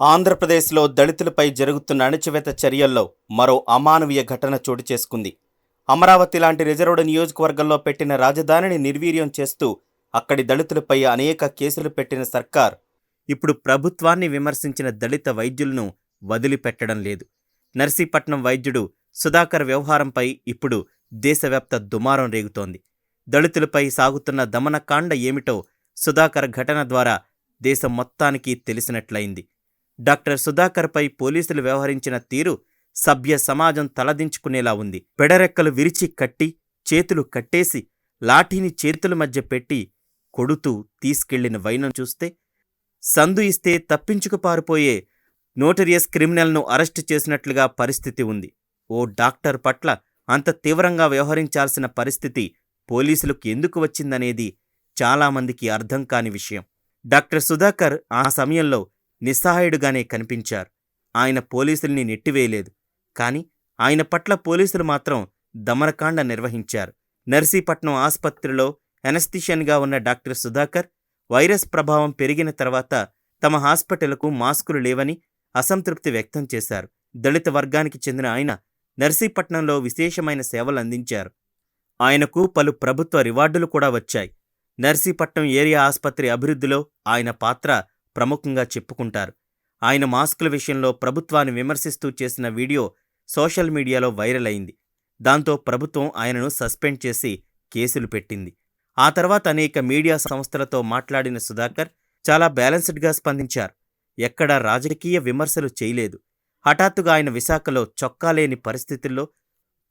ఆంధ్రప్రదేశ్లో దళితులపై జరుగుతున్న అణచివేత చర్యల్లో మరో అమానవీయ ఘటన చోటు చేసుకుంది. అమరావతి లాంటి రిజర్వ్డ్ నియోజకవర్గంలో పెట్టిన రాజధానిని నిర్వీర్యం చేస్తూ అక్కడి దళితులపై అనేక కేసులు పెట్టిన సర్కార్ ఇప్పుడు ప్రభుత్వాన్ని విమర్శించిన దళిత వైద్యులను వదిలిపెట్టడం లేదు. నర్సీపట్నం వైద్యుడు సుధాకర్ వ్యవహారంపై ఇప్పుడు దేశవ్యాప్త దుమారం రేగుతోంది. దళితులపై సాగుతున్న దమనకాండ ఏమిటో సుధాకర్ ఘటన ద్వారా దేశం మొత్తానికి తెలిసినట్లయింది. డాక్టర్ సుధాకర్పై పోలీసులు వ్యవహరించిన తీరు సభ్య సమాజం తలదించుకునేలా ఉంది. పెడరెక్కలు విరిచి కట్టి చేతులు కట్టేసి లాఠీని చేతుల మధ్య పెట్టి కొడుతూ తీసుకెళ్ళిన వైనం చూస్తే సందు ఇస్తే తప్పించుకు పారిపోయే నోటరియస్ క్రిమినల్ను అరెస్టు చేసినట్లుగా పరిస్థితి ఉంది. ఓ డాక్టర్ పట్ల అంత తీవ్రంగా వ్యవహరించాల్సిన పరిస్థితి పోలీసులకు ఎందుకు వచ్చిందనేది చాలామందికి అర్థం కాని విషయం. డాక్టర్ సుధాకర్ ఆ సమయంలో నిస్సహాయుడుగానే కనిపించారు. ఆయన పోలీసుల్ని నెట్టివేయలేదు. కాని ఆయన పట్ల పోలీసులు మాత్రం దమనకాండ నిర్వహించారు. నర్సీపట్నం ఆసుపత్రిలో ఎనస్థిషియన్గా ఉన్న డాక్టర్ సుధాకర్ వైరస్ ప్రభావం పెరిగిన తర్వాత తమ హాస్పిటల్కు మాస్కులు లేవని అసంతృప్తి వ్యక్తం చేశారు. దళిత వర్గానికి చెందిన ఆయన నర్సీపట్నంలో విశేషమైన సేవలు అందించారు. ఆయనకు పలు ప్రభుత్వ రివార్డులు కూడా వచ్చాయి. నర్సీపట్నం ఏరియా ఆసుపత్రి అభివృద్ధిలో ఆయన పాత్ర ప్రముఖంగా చెప్పుకుంటారు. ఆయన మాస్కుల విషయంలో ప్రభుత్వాన్ని విమర్శిస్తూ చేసిన వీడియో సోషల్ మీడియాలో వైరల్ అయింది. దాంతో ప్రభుత్వం ఆయనను సస్పెండ్ చేసి కేసులు పెట్టింది. ఆ తర్వాత అనేక మీడియా సంస్థలతో మాట్లాడిన సుధాకర్ చాలా బ్యాలెన్స్డ్గా స్పందించారు. ఎక్కడా రాజకీయ విమర్శలు చేయలేదు. హఠాత్తుగా ఆయన విశాఖలో చొక్కాలేని పరిస్థితుల్లో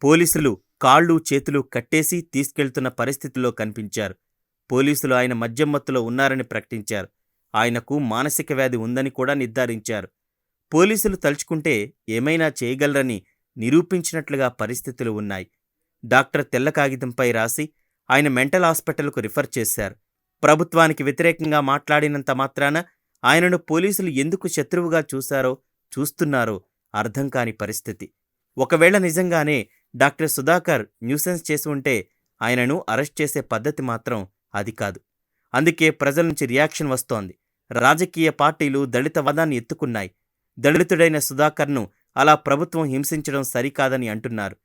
పోలీసులు కాళ్ళు చేతులు కట్టేసి తీసుకెళ్తున్న పరిస్థితిలో కనిపించారు. పోలీసులు ఆయన మద్యం మత్తులో ఉన్నారని ప్రకటించారు. ఆయనకు మానసిక వ్యాధి ఉందని కూడా నిర్ధారించారు. పోలీసులు తలుచుకుంటే ఏమైనా చేయగలరని నిరూపించినట్లుగా పరిస్థితులు ఉన్నాయి. డాక్టర్ తెల్ల కాగితంపై రాసి ఆయన మెంటల్ హాస్పిటల్కు రిఫర్ చేశారు. ప్రభుత్వానికి వ్యతిరేకంగా మాట్లాడినంత మాత్రాన ఆయనను పోలీసులు ఎందుకు శత్రువుగా చూశారో చూస్తున్నారో అర్థం కాని పరిస్థితి. ఒకవేళ నిజంగానే డాక్టర్ సుధాకర్ న్యూసెన్స్ చేసి ఉంటే ఆయనను అరెస్ట్ చేసే పద్ధతి మాత్రం అది కాదు. అందుకే ప్రజల నుంచి రియాక్షన్ వస్తోంది. రాజకీయ పార్టీలు దళిత వదాన్ని ఎత్తుకున్నాయి. దళితుడైన సుధాకర్ను అలా ప్రభుత్వం హింసించడం సరికాదని అంటున్నారు.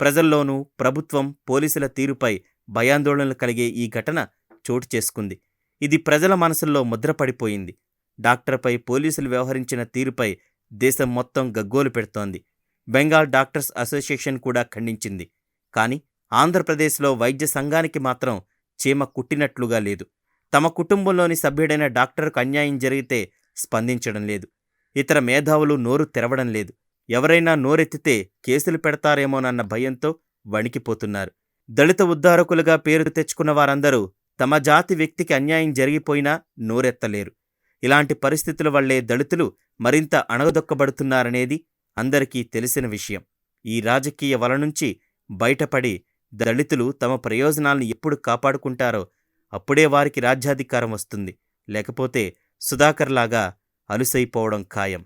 ప్రజల్లోనూ ప్రభుత్వం పోలీసుల తీరుపై భయాందోళనలు కలిగే ఈ ఘటన చోటు చేసుకుంది. ఇది ప్రజల మనసుల్లో ముద్రపడిపోయింది. డాక్టర్పై పోలీసులు వ్యవహరించిన తీరుపై దేశం మొత్తం గగ్గోలు పెడుతోంది. బెంగాల్ డాక్టర్స్ అసోసియేషన్ కూడా ఖండించింది. కానీ ఆంధ్రప్రదేశ్లో వైద్య సంఘానికి మాత్రం చీమ కుట్టినట్లుగా లేదు. తమ కుటుంబంలోని సభ్యుడైన డాక్టర్కు అన్యాయం జరిగితే స్పందించడం లేదు. ఇతర మేధావులు నోరు తెరవడం లేదు. ఎవరైనా నోరెత్తితే కేసులు పెడతారేమోనన్న భయంతో వణికిపోతున్నారు. దళిత ఉద్ధారకులుగా పేరు తెచ్చుకున్న వారందరూ తమ జాతి వ్యక్తికి అన్యాయం జరిగిపోయినా నోరెత్తలేరు. ఇలాంటి పరిస్థితుల వల్లే దళితులు మరింత అణగదొక్కబడుతున్నారనేది అందరికీ తెలిసిన విషయం. ఈ రాజకీయ వల నుంచి బయటపడి దళితులు తమ ప్రయోజనాలను ఎప్పుడు కాపాడుకుంటారో అప్పుడే వారికి రాజ్యాధికారం వస్తుంది. లేకపోతే సుధాకర్లాగా అలుసైపోవడం ఖాయం.